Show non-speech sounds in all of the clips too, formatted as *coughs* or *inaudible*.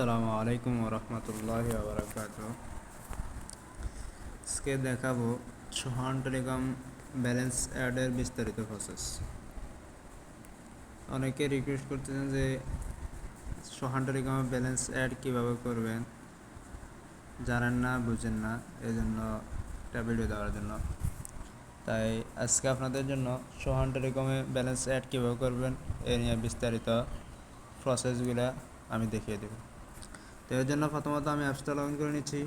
আসসালামু আলাইকুম রহমতুল্লাহ বারকাত আজকে দেখাবো সোহান টেলিকম ব্যালেন্স অ্যাডের বিস্তারিত প্রসেস অনেকে রিকোয়েস্ট করতেছেন যে সোহান টেলিকমের ব্যালেন্স অ্যাড কীভাবে করবেন? জানেন না, বুঝেন না এই জন্য একটা ভিডিও দেওয়ার জন্য। তাই আজকে আপনাদের জন্য সোহান টেলিকমে ব্যালেন্স অ্যাড কীভাবে করবেন, এ নিয়ে বিস্তারিত প্রসেসগুলো আমি দেখিয়ে দেবো। তো এর জন্য প্রথমত আমি অ্যাপসটা লগ ইন করে নিচ্ছি।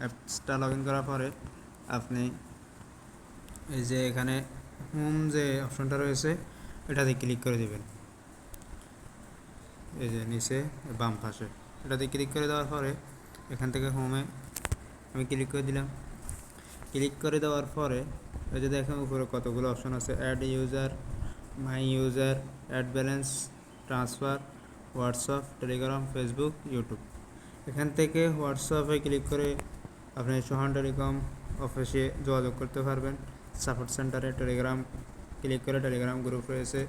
অ্যাপসটা লগ ইন করার পরে আপনি এই যে এখানে হোম যে অপশনটা রয়েছে, এটাতে ক্লিক করে দেবেন। এই যে নিচে, বাম পাশে। এটাতে ক্লিক করে দেওয়ার পরে এখান থেকে হোমে আমি ক্লিক করে দিলাম। ক্লিক করে দেওয়ার পরে এই যে দেখেন উপরে কতগুলো অপশন আছে। Add user my user add balance transfer WhatsApp Telegram Facebook YouTube এখান থেকে হোয়াটসঅ্যাপে ক্লিক করে আপনি সোহান টেলিকম অফিসে যোগাযোগ করতে পারবেন। সাপোর্ট সেন্টারে টেলিগ্রাম, ক্লিক করে টেলিগ্রাম গ্রুপ রয়েছে,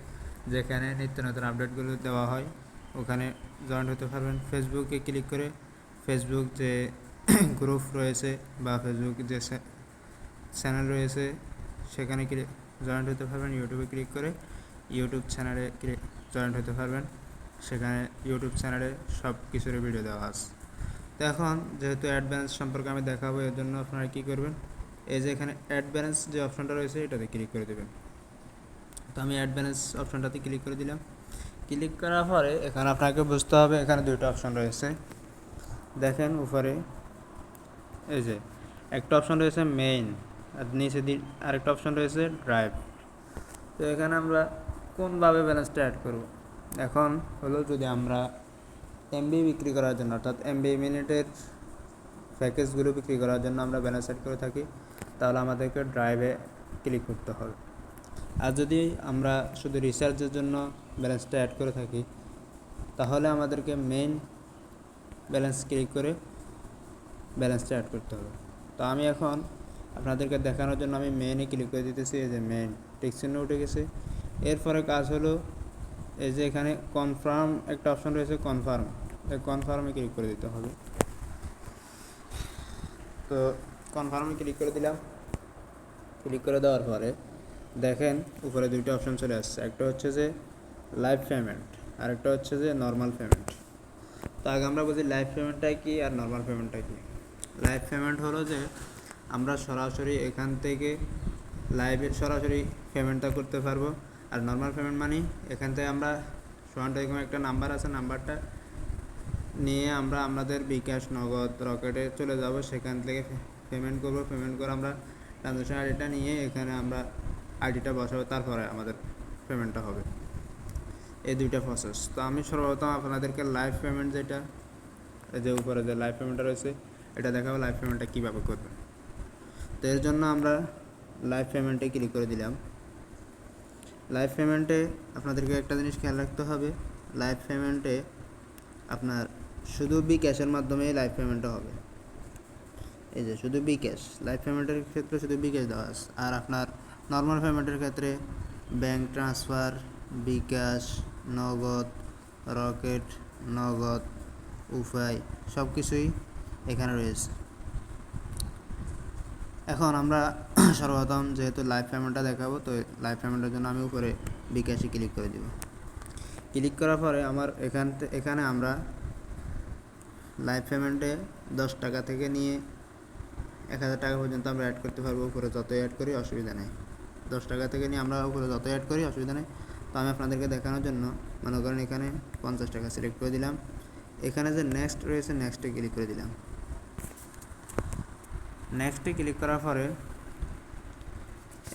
যেখানে নিত্য নতুন আপডেটগুলো দেওয়া হয়। ওখানে জয়েন হতে পারবেন। ফেসবুকে ক্লিক করে ফেসবুক যে *coughs* গ্রুপ রয়েছে বা ফেসবুক যে চ্যানেল রয়েছে, সেখানে ক্লিক জয়েন্ট হতে পারবেন। ইউটিউবে ক্লিক করে ইউটিউব চ্যানেলে ক্লিক জয়েন্ট হতে পারবেন। সেখানে ইউটিউব চ্যানেলে সব কিছুর ভিডিও দেওয়া আছে। তো এখন যেহেতু অ্যাড ব্যালেন্স সম্পর্কে আমি দেখাবো, এর জন্য আপনারা কী করবেন? এই যে এখানে অ্যাড ব্যালেন্স যে অপশানটা রয়েছে, এটাতে ক্লিক করে দেবেন। তো আমি অ্যাড ব্যালেন্স অপশনটাতে ক্লিক করে দিলাম। ক্লিক করার পরে এখানে আপনাকে বুঝতে হবে, এখানে দুটো অপশন রয়েছে। দেখেন উপরে, এই যে একটা অপশান রয়েছে মেইন আর নিচে আরেকটা অপশান রয়েছে ড্রাইভ তো এখানে আমরা কোনভাবে ব্যালেন্সটা অ্যাড করব? এখন হলো যদি আমরা এমবি বিক্রি করার জন্য, অর্থাৎ এমবি মিনিটের প্যাকেজগুলো বিক্রি করার জন্য আমরা ব্যালেন্স সেট করে থাকি, তাহলে আমাদেরকে ড্রাইভে ক্লিক করতে হবে। আর যদি আমরা শুধু রিচার্জের জন্য ব্যালেন্সটা অ্যাড করে থাকি, তাহলে আমাদেরকে মেইন ব্যালেন্স ক্লিক করে ব্যালেন্সটা অ্যাড করতে হবে। তো আমি এখন আপনাদেরকে দেখানোর জন্য আমি মেইনে ক্লিক করে দিতেছি, এই যে মেইন টেক্সচিহ্ন উঠে গেছে। এরপরে কাজ হলো এই যে এখানে কনফার্ম একটা অপশন রয়েছে কনফার্ম এই কনফার্মে ক্লিক করে দিতে হবে। তো কনফার্মে ক্লিক করে দিলাম। ক্লিক করে দেওয়ার পরে দেখেন উপরে দুইটা অপশন চলে আসছে। একটা হচ্ছে যে লাইভ পেমেন্ট আর একটা হচ্ছে যে নর্মাল পেমেন্ট তো আগে আমরা বুঝি লাইভ পেমেন্টটা কি আর নর্মাল পেমেন্টটা কি? লাইভ পেমেন্ট হলো যে আমরা সরাসরি এখান থেকে লাইভে সরাসরি পেমেন্টটা করতে পারব। আর নর্মাল পেমেন্ট মানি এখান থেকে আমরা টেলিকম একটা নাম্বার আছে নাম্বারটা নিয়ে আমরা আমাদের বিকাশ, নগদ, রকেটে চলে যাব, সেখান থেকে পেমেন্ট করব পেমেন্ট করে আমরা ট্রানজ্যাকশন আইডিটা নিয়ে এখানে আমরা আইডিটা বসাবো, তারপরে আমাদের পেমেন্টটা হবে। এই দুইটা প্রসেস তো আমি সর্বপ্রথম আপনাদেরকে লাইভ পেমেন্ট যেটা যে উপরে যে লাইভ পেমেন্টটা রয়েছে, এটা দেখাবো লাইভ পেমেন্টটা কীভাবে করবেন। তো এর জন্য আমরা লাইভ পেমেন্টে ক্লিক করে দিলাম। লাইভ পেমেন্টে আপনাদেরকে একটা জিনিস খেয়াল রাখতে হবে। লাইভ পেমেন্টে আপনার শুধু বিক্যাশের মাধ্যমে লাইভ পেমেন্টটা হবে। এই যে শুধু বিক্যাশ লাইভ পেমেন্টের ক্ষেত্রে শুধু বিক্যাশ দেওয়া আছে। আর আপনার নর্মাল পেমেন্টের ক্ষেত্রে ব্যাংক ট্রান্সফার বিকাশ নগদ রকেট নগদ উপাই সব কিছুই এখানে রয়েছে। এখন আমরা সর্বপ্রথম যেহেতু লাইভ পেমেন্টটা দেখাবো, তো লাইভ পেমেন্টের জন্য আমি উপরে বিকাশে ক্লিক করে দিব। ক্লিক করার পরে আমার এখান এখানে আমরা লাইভ পেমেন্টে দশ টাকা থেকে নিয়ে এক হাজার টাকা পর্যন্ত আমরা অ্যাড করতে পারব, উপরে যতই অ্যাড করি অসুবিধা নেই। দশ টাকা থেকে নিয়ে আমরা উপরে যতই অ্যাড করি অসুবিধা নেই। তো আমি আপনাদেরকে দেখানোর জন্য মনে করেন এখানে পঞ্চাশ টাকা সিলেক্ট করে দিলাম। এখানে যে নেক্সট রয়েছে নেক্সটে ক্লিক করে দিলাম। নেক্সটে ক্লিক করার পরে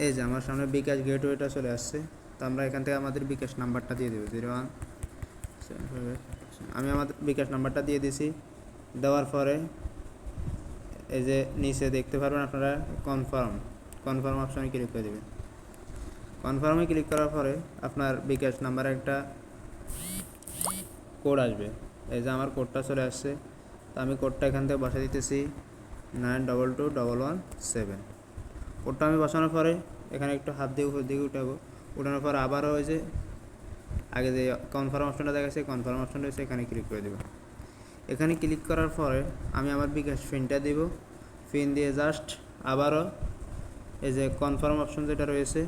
এই যে আমার সামনে বিকাশ গেটওয়েটা চলে আসছে, তো আমরা এখান থেকে আমাদের বিকাশ নাম্বারটা দিয়ে দেবো, জিরো ওয়ান আমি আমাদের বিকাশ নাম্বারটা দিয়ে দিছি, দেওয়ার পরে এই যে নিচে দেখতে পারবেন আপনারা কনফার্ম কনফার্ম অপশানে ক্লিক করে দেবেন। কনফার্মে ক্লিক করার পরে আপনার বিকাশ নাম্বারে একটা কোড আসবে। এই যে আমার কোডটা চলে আসছে, তো আমি কোডটা এখান থেকে বসা দিতেছি nine double two double one seven কোডটা আমি বসানোর পরে এখানে একটু হাত দিয়ে উপর দিকে উঠাবো। উঠানোর পর আবারও যে আগে যে কনফার্ম অপশনটা দেখাচ্ছে কনফার্ম অপশন রয়েছে এখানে ক্লিক করে দেবো। এখানে ক্লিক করার পরে আমি আমার বিকাশ পিনটা দিব। পিন দিয়ে জাস্ট আবারও এই যে কনফার্ম অপশন যেটা রয়েছে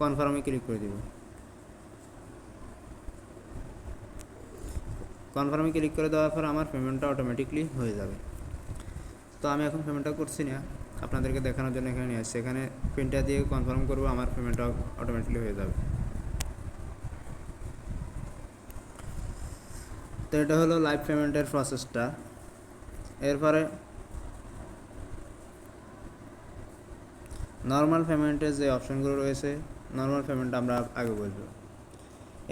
কনফার্মে ক্লিক করে দিব। কনফার্মে ক্লিক করে দেওয়ার পর আমার পেমেন্টটা অটোমেটিকলি হয়ে যাবে। তো আমি এখন পেমেন্টটা করছি না। আপনাদেরকে দেখানোর জন্য এখানে নিয়ে আসছি। এখানে পিনটা দিয়ে কনফার্ম করব, আমার পেমেন্টটা অটোমেটিকলি হয়ে যাবে। তো এটা হলো লাইভ পেমেন্টের প্রসেসটা এরপরে নর্মাল পেমেন্টের যে অপশনগুলো রয়েছে নর্মাল পেমেন্ট আমরা আগে বলব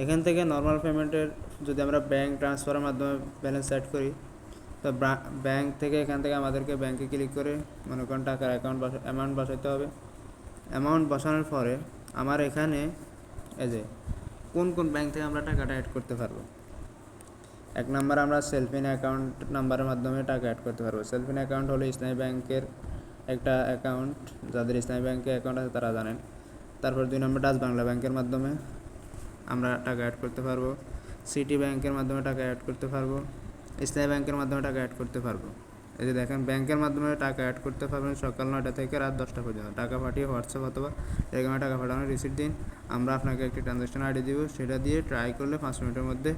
এখান থেকে নর্মাল পেমেন্টের যদি আমরা ব্যাংক ট্রান্সফারের মাধ্যমে ব্যালেন্স সেট করি তো ব্যাংক থেকে এখান থেকে আমাদেরকে ব্যাংকে ক্লিক করে মনে করেন টাকার অ্যাকাউন্ট বসা অ্যামাউন্ট বসাতে হবে। অ্যামাউন্ট বসানোর পরে আমার এখানে এই যে কোন কোন ব্যাংক থেকে আমরা টাকাটা অ্যাড করতে পারব? এক নাম্বার আমরা সেলফিন অ্যাকাউন্ট নাম্বারের মাধ্যমে টাকা অ্যাড করতে পারব। সেলফিন অ্যাকাউন্ট হলো ইসলামী ব্যাংকের একটা অ্যাকাউন্ট যাদের ইসলামী ব্যাংকে অ্যাকাউন্ট আছে তারা জানেন। তারপর দুই নম্বর ডাচ বাংলা ব্যাংকের মাধ্যমে আমরা টাকা অ্যাড করতে পারব। সিটি ব্যাংকের মাধ্যমে টাকা অ্যাড করতে পারব। ইসলামী ব্যাংকের মাধ্যমে টাকা অ্যাড করতে পারব। এই যে দেখেন, ব্যাংকের মাধ্যমে টাকা অ্যাড করতে পারবেন সকাল নয়টা থেকে রাত দশটা পর্যন্ত। টাকা পাঠিয়ে হোয়াটসঅ্যাপ অথবা টেলিগ্রামে টাকা পাঠানোর রিসিপ্ট দিন। আমরা আপনাকে একটি ট্রানজ্যাকশন আইডি দিব, সেটা দিয়ে ট্রাই করলে পাঁচ মিনিটের মধ্যে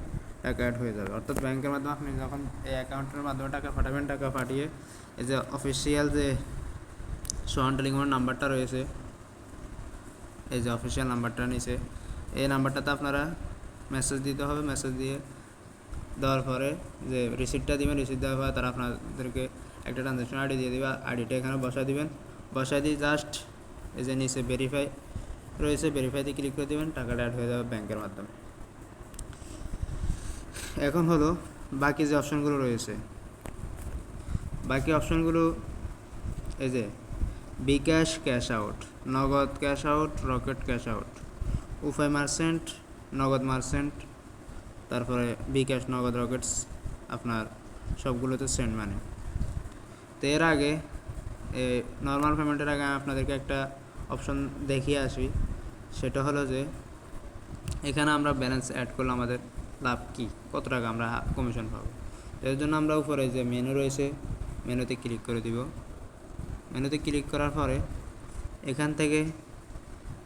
টাকা অ্যাড হয়ে যাবে। অর্থাৎ ব্যাংকের মাধ্যমে আপনি যখন এই অ্যাকাউন্টের মাধ্যমে টাকা পাঠাবেন, টাকা পাঠিয়ে এই যে অফিসিয়াল যে সোহান টেলিকমের নাম্বারটা রয়েছে, এই যে অফিসিয়াল নাম্বারটা নিচে, এই নাম্বারটাতে আপনারা মেসেজ দিতে হবে। মেসেজ দিয়ে দেওয়ার পরে যে রিসিপ্টটা দিবেন রিসিপ্ট দেওয়ার পরে তারা আপনাদেরকে একটা ট্রানজ্যাকশন আইডি দিয়ে দেবে আইডিটা এখানে বসায় দিবেন। বসায় দিয়ে জাস্ট এই যে নিচে ভেরিফাই রয়েছে ভেরিফাইতে ক্লিক করে দেবেন, টাকাটা অ্যাড হয়ে যাবে ব্যাংকের মাধ্যমে। এখন হলো বাকি যে অপশনগুলো রয়েছে। বাকি অপশনগুলো এই যে bKash cash out, Nagad cash out, Rocket cash out Upay merchant, Nagad merchant তারপরে বিকাশ নগদ রকেটস আপনার সবগুলোতে সেন্ড মানে তো এর আগে নর্মাল পেমেন্টের আগে আমি আপনাদেরকে একটা অপশন দেখিয়ে আসি। সেটা হলো যে, এখানে আমরা ব্যালেন্স অ্যাড করলে আমাদের লাভ কী? কত টাকা আমরা কমিশন পাবো? এর জন্য আমরা উপরে যে মেনু রয়েছে মেনুতে ক্লিক করে দিব। মেনুতে ক্লিক করার পরে, এখান থেকে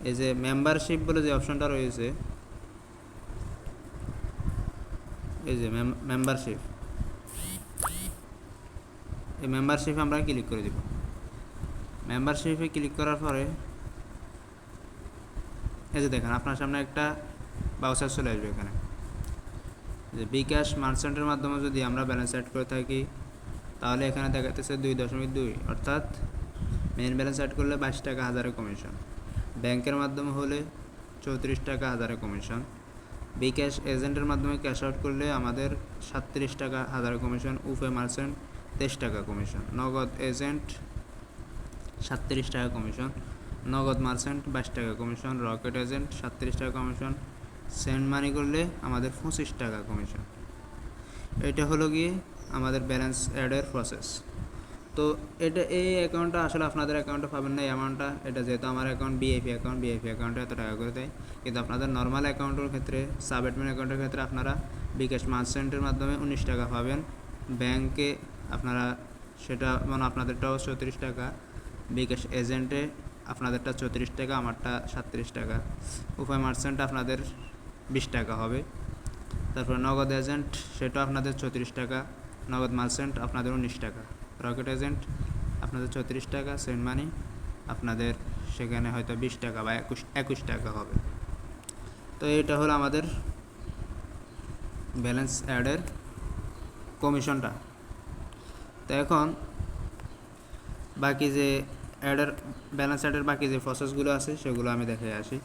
এই যে মেম্বারশিপ বলে যে অপশনটা রয়েছে এই যে মেম্বারশিপ এই মেম্বারশিপে আমরা ক্লিক করে দিব। মেম্বারশিপে ক্লিক করার পরে, এই যে দেখেন, আপনার সামনে একটা বাউসার চলে আসবে এখানে। যে বিকাশ মার্চেন্টের মাধ্যমে যদি আমরা ব্যালেন্স অ্যাড করে থাকি, তাহলে এখানে দেখাতেছে দুই দশমিক দুই, অর্থাৎ মেন ব্যালেন্স অ্যাড করলে বাইশ টাকা হাজারে কমিশন ব্যাংকের মাধ্যমে হলে চৌত্রিশ টাকা হাজারে কমিশন বিকাশ এজেন্টের মাধ্যমে ক্যাশ আউট করলে আমাদের সাতত্রিশ টাকা হাজারে কমিশন, উফে মার্চেন্ট তেইশ টাকা কমিশন। নগদ এজেন্ট সাতত্রিশ টাকা কমিশন, নগদ মার্চেন্ট বাইশ টাকা কমিশন, রকেট এজেন্ট সাতত্রিশ টাকা কমিশন সেন্ড মানি করলে আমাদের পঁচিশ টাকা কমিশন। এটা হলো গিয়ে আমাদের ব্যালেন্স অ্যাডের প্রসেস। তো এটা, এই অ্যাকাউন্টটা আসলে আপনাদের অ্যাকাউন্টে পাবেন না, এই অ্যামাউন্টটা এটা যেহেতু আমার অ্যাকাউন্ট বিএপি অ্যাকাউন্ট বিএপি অ্যাকাউন্টে এত টাকা করে দেয়। কিন্তু আপনাদের নর্মাল অ্যাকাউন্টের ক্ষেত্রে সাব অ্যাডমিন অ্যাকাউন্টের ক্ষেত্রে আপনারা বিকাশ মার্চেন্টের মাধ্যমে উনিশ টাকা পাবেন। ব্যাংকে আপনারা সেটা মানে আপনাদেরটাও চৌত্রিশ টাকা। বিকাশ এজেন্টে আপনাদেরটা চৌত্রিশ টাকা, আমারটা সাতত্রিশ টাকা। উপায় মার্চেন্ট আপনাদের বিশ টাকা হবে। তারপর নগদ এজেন্ট সেটাও আপনাদের চৌত্রিশ টাকা। নগদ মার্চেন্ট আপনাদের উনিশ টাকা। রকেট এজেন্ট, আপনাদের ছত্রিশ টাকা সেন্ট মানি, আপনাদের সেখানে হয়তো বিশ টাকা বা একুশ একুশ টাকা হবে। তো এটা হলো আমাদের ব্যালেন্স অ্যাডের কমিশনটা। তো এখন বাকি যে অ্যাডের, ব্যালেন্স অ্যাডের বাকি যে প্রসেসগুলো আছে, সেগুলো আমি দেখে আসি।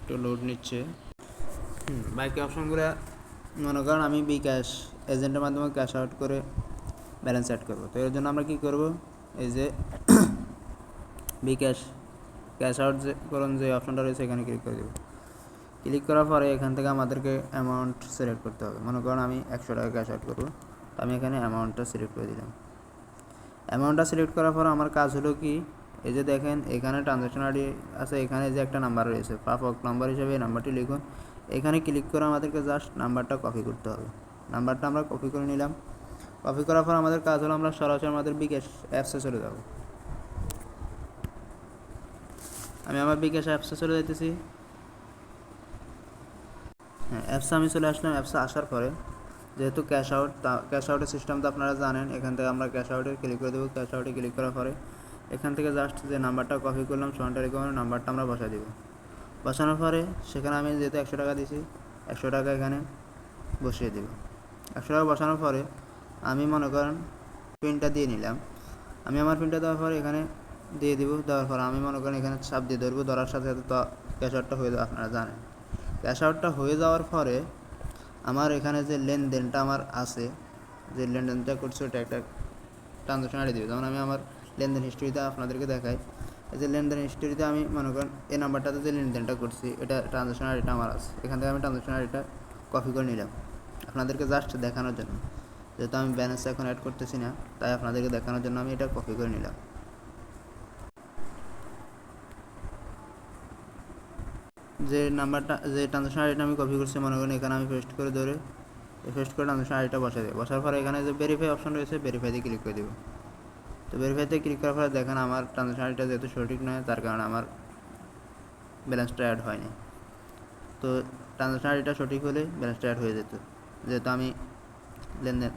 একটু লোড নিচ্ছে। বাকি অপশনগুলো মনে করেন আমি বিকাশ এজেন্টের মাধ্যমে ক্যাশ আউট করে ব্যালেন্স অ্যাড করব। তো এর জন্য আমরা কী করব? এই যে *coughs* বিকাশ ক্যাশ ক্যাশ আউট যে, করুন যে অপশনটা রয়েছে এখানে ক্লিক করে দেবো। ক্লিক করার পরে এখান থেকে আমাদেরকে অ্যামাউন্ট সিলেক্ট করতে হবে। মনে করেন আমি একশো টাকা ক্যাশ আউট করব, তো আমি এখানে অ্যামাউন্টটা সিলেক্ট করে দিলাম। অ্যামাউন্টটা সিলেক্ট করার পর আমার কাজ হলো কি? এই যে দেখেন এখানে ট্রানজ্যাকশন আইডি আছে, এখানে যে একটা নাম্বার রয়েছে প্রাপক নাম্বার হিসেবে এই নাম্বারটি লিখুন। এখানে ক্লিক করে আমাদেরকে জাস্ট নাম্বারটা কপি করতে হবে। নাম্বারটা আমরা কপি করে নিলাম। কপি করার পর আমাদের কাজ হলো আমরা সরাসরি আমাদের বিকাশ অ্যাপসে চলে যাব। আমি আমার বিকাশ অ্যাপসে চলে যাইতেছি। হ্যাঁ অ্যাপসে আমি চলে আসলাম। অ্যাপসে আসার পরে যেহেতু ক্যাশ আউট ক্যাশ আউটের সিস্টেম তো আপনারা জানেন, এখান থেকে আমরা ক্যাশ আউটে ক্লিক করে দেবো। ক্যাশ আউটে ক্লিক করার পরে এখান থেকে জাস্ট যে নাম্বারটা কপি করলাম সন্টার রিকমেন্ড নাম্বারটা আমরা বসা দিব। বসানোর পরে সেখানে আমি যেহেতু একশো টাকা দিছি একশো টাকা এখানে বসিয়ে দেব। একশো টাকা বসানোর পরে আমি মনে করেন পিনটা দিয়ে নিলাম। আমি আমার পিনটা দেওয়ার পরে এখানে দিয়ে দিব। দেওয়ার পর আমি মনে করেন এখানে চাপ দিয়ে ধরবো। ধরার সাথে সাথে তো ক্যাশ আউটটা হয়ে যাবে, আপনারা জানেন। ক্যাশ আউটটা হয়ে যাওয়ার পরে আমার এখানে যে লেনদেনটা আমার আছে, যে লেনদেনটা করছে, ওটা একটা ট্রানজাকশন আইডি দেবে। যেমন আমি আমার লেনদেন হিস্ট্রিতে আপনাদেরকে দেখাই। এই যে লেনদেন হিস্ট্রিতে আমি মনে করেন এই নাম্বারটাতে যে লেনদেনটা করছি, এটা ট্রানজাকশন আইডিটা আমার আছে। এখান থেকে আমি ট্রানজাকশন আইডিটা কপি করে নিলাম। আপনাদেরকে জাস্ট দেখানোর জন্য। যেহেতু আমি ব্যালেন্স এখন অ্যাড করতেছি না, তাই আপনাদেরকে দেখানোর জন্য আমি এটা কপি করে নিলাম। যে নাম্বারটা যে ট্রানজাকশন আইডিটা আমি কপি করছি, মনে করেন এখানে আমি পেস্ট করে ধরে পেস্ট করে ট্রানজাকশন আইডিটা বসে দেবো। বসার পরে এখানে যে ভেরিফাই অপশন রয়েছে ভেরিফাইতে ক্লিক করে দেবো। তো ভেরিফাইতে ক্লিক করার পরে দেখেন আমার ট্রানজাকশন আইডিটা যেহেতু সঠিক নয়, তার কারণে আমার ব্যালেন্সটা অ্যাড হয়নি। তো ট্রানজাকশন আইডিটা সঠিক হলে ব্যালেন্সটা অ্যাড হয়ে যেত। যেহেতু আমি লেনদেন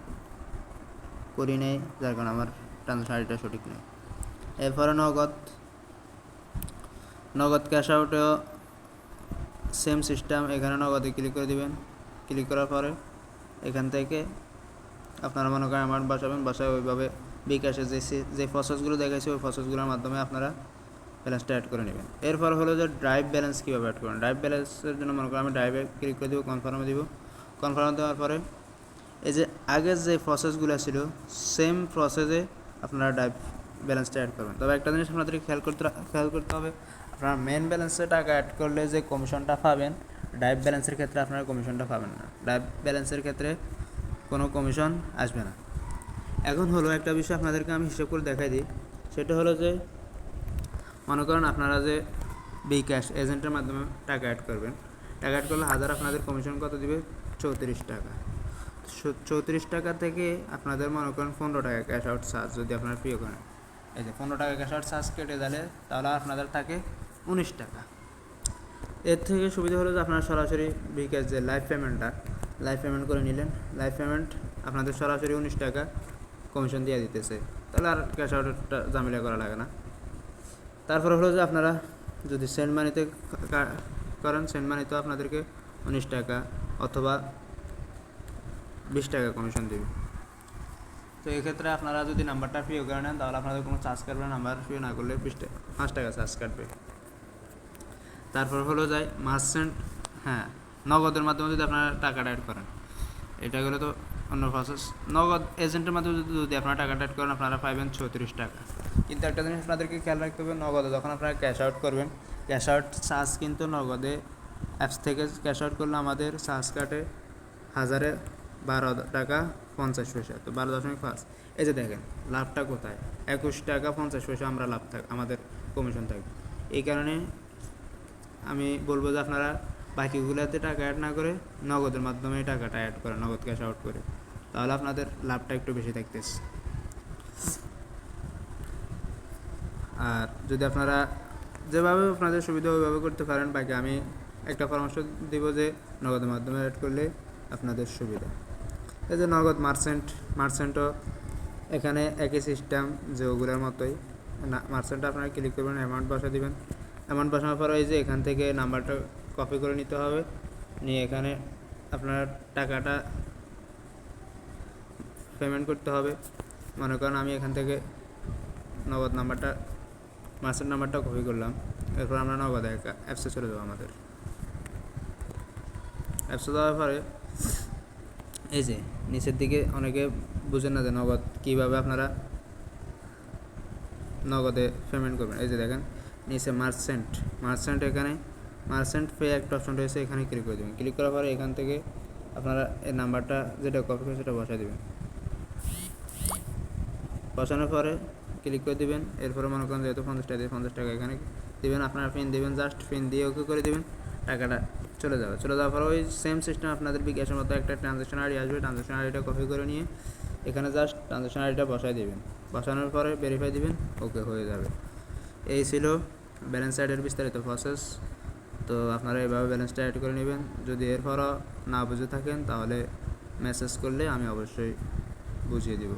করি নেই, যার কারণে আমার ট্রানজাকশন আইডিটা সঠিক নেই এরপরে নগদ নগদ ক্যাশ আউটেও সেম সিস্টেম এখানে নগদে ক্লিক করে দিবেন। ক্লিক করার পরে এখান থেকে আপনারা মনে করেন অ্যামাউন্ট বসাবেন, বসায় ওইভাবে বিকাশে যে যে প্রসেসগুলো দেখাইছে, ওই প্রসেসগুলোর মাধ্যমে আপনারা ব্যালেন্সটা অ্যাড করে নেবেন। এরপর হলো যে ড্রাইভ ব্যালেন্স কীভাবে অ্যাড করবেন? ড্রাইভ ব্যালেন্সের জন্য মনে করেন আমি ড্রাইভে ক্লিক করে দেবো কনফার্মে দিব। কনফার্ম দেওয়ার পরে এই যে আগের যে প্রসেসগুলো ছিল সেম প্রসেসে আপনারা ড্রাইভ ব্যালেন্সটা অ্যাড করবেন। তবে একটা জিনিস আপনাদেরকে খেয়াল করতে খেয়াল করতে হবে, আপনারা মেন ব্যালেন্সে টাকা অ্যাড করলে যে কমিশনটা পাবেন ড্রাইভ ব্যালেন্সের ক্ষেত্রে আপনারা কমিশনটা পাবেন না। ড্রাইভ ব্যালেন্সের ক্ষেত্রে কোনো কমিশন আসবে না। এখন হলো একটা বিষয় আপনাদেরকে আমি হিসেব করে দেখাই দিই। সেটা হলো যে, মনে করেন আপনারা যে বিকাশ এজেন্টের মাধ্যমে টাকা অ্যাড করবেন। টাকা অ্যাড করলে হাজার আপনাদের কমিশন কত দিবে? চৌত্রিশ টাকা। চৌত্রিশ টাকা থেকে আপনাদের মনে করেন পনেরো টাকা ক্যাশ আউট চার্জ যদি আপনারা প্রিয় করেন। এই যে পনেরো টাকা ক্যাশ আউট চার্জ কেটে দিলে তাহলে আপনাদের থাকে উনিশ টাকা। এর থেকে সুবিধা হলো যে আপনারা সরাসরি বিকাশ যে লাইফ পেমেন্টটা লাইফ পেমেন্ট করে নিলেন। লাইফ পেমেন্ট আপনাদের সরাসরি উনিশ টাকা। কমিশন দিয়ে দিতেছে। তাহলে আর ক্যাশ আউটটা ঝামেলা করা লাগে না। তারপর হলো যে আপনারা যদি সেন্ড মানিতে করেন সেন্ড মানিতেও আপনাদেরকে উনিশ টাকা অথবা বিশ টাকা কমিশন দেবে। তো এক্ষেত্রে আপনারা যদি নাম্বারটা ফ্রি করে নেন, তাহলে আপনাদের কোনো চার্জ কাটবে নাম্বার ফ্রি না করলে বিশ টাকা পাঁচ টাকা চার্জ কাটবে। তারপর হলো যায় মার্চেন্ট হ্যাঁ নগদের মাধ্যমে যদি আপনারা টাকাটা অ্যাড করেন, এটা গেলে তো অন্য প্রসেস নগদ এজেন্টের মাধ্যমে যদি আপনারা টাকাটা অ্যাড করেন, আপনারা পাইবেন ছত্রিশ টাকা। কিন্তু একটা জিনিস আপনাদেরকে খেয়াল রাখতে হবে, নগদে যখন আপনারা ক্যাশ আউট করবেন ক্যাশ আউট চার্জ কিন্তু নগদে অ্যাপস থেকে ক্যাশ আউট করলে আমাদের চার্জ কাটে হাজারে বারো টাকা পঞ্চাশ পয়সা, তো বারো দশমিক পাঁচ। এই যে দেখেন, লাভটা কোথায়? একুশ টাকা পঞ্চাশ পয়সা আমরা লাভ থাক, আমাদের কমিশন থাকবে এই কারণে আমি বলব যে আপনারা বাকিগুলোতে টাকা অ্যাড না করে নগদের মাধ্যমে টাকাটা অ্যাড করেন নগদ ক্যাশ আউট করে। তাহলে আপনাদের লাভটা একটু বেশি থাকতেছে আর যদি আপনারা যেভাবে আপনাদের সুবিধা ওইভাবে করতে পারেন, বাকি আমি একটা পরামর্শ দিব যে নগদের মাধ্যমে অ্যাড করলে আপনাদের সুবিধা। এই যে নগদ মার্চেন্ট মার্চেন্টও এখানে একই সিস্টেম যে ওগুলোর মতোই। না মার্চেন্ট আপনারা ক্লিক করবেন অ্যামাউন্ট বসা দিবেন। অ্যামাউন্ট বসানোর পর ওই যে এখান থেকে নাম্বারটা কপি করে নিতে হবে। নিয়ে এখানে আপনার টাকাটা পেমেন্ট করতে হবে। মনে করেন আমি এখান থেকে নগদ নাম্বারটা মার্চেন্ট নাম্বারটা কপি করলাম। এরপর আমরা নগদ অ্যাপসে চলে যাব আমাদের। অ্যাপসে যাওয়ার পরে, এই যে নিচের দিকে অনেকে বুঝেন না যে নগদ কীভাবে আপনারা নগদে পেমেন্ট করবেন। এই যে দেখেন, নিচে মার্চেন্ট মার্চেন্ট এখানে মার্চেন্ট পে একটা অপশন রয়েছে, এখানে ক্লিক করে দেবেন। ক্লিক করার পরে এখান থেকে আপনারা এই নাম্বারটা যেটা কপি করে সেটা বসাই দেবেন। বসানোর পরে ক্লিক করে দিবেন। এরপরে মনে করেন যেহেতু পঞ্চাশ টাকা দিয়ে পঞ্চাশ টাকা এখানে দেবেন। আপনারা পিন দিবেন জাস্ট পিন দিয়ে ওকে করে দিবেন। টাকাটা চলে যাবে। চলে যাওয়ার পরে ওই সেম সিস্টেম আপনাদের বিকাশের মতো একটা ট্রানজ্যাকশন আইডি আসবে। ট্রানজ্যাকশন আইডিটা কপি করে নিয়ে এখানে জাস্ট ট্রানজ্যাকশন আইডিটা বসায় দিবেন। বসানোর পরে ভেরিফাই দিবেন ওকে হয়ে যাবে। এই ছিল ব্যালেন্স অ্যাডের বিস্তারিত প্রসেস তো আপনারা এভাবে ব্যালেন্সটা অ্যাড করে নেবেন। যদি এরপরও না বুঝে থাকেন, তাহলে মেসেজ করলে আমি অবশ্যই বুঝিয়ে দেবো।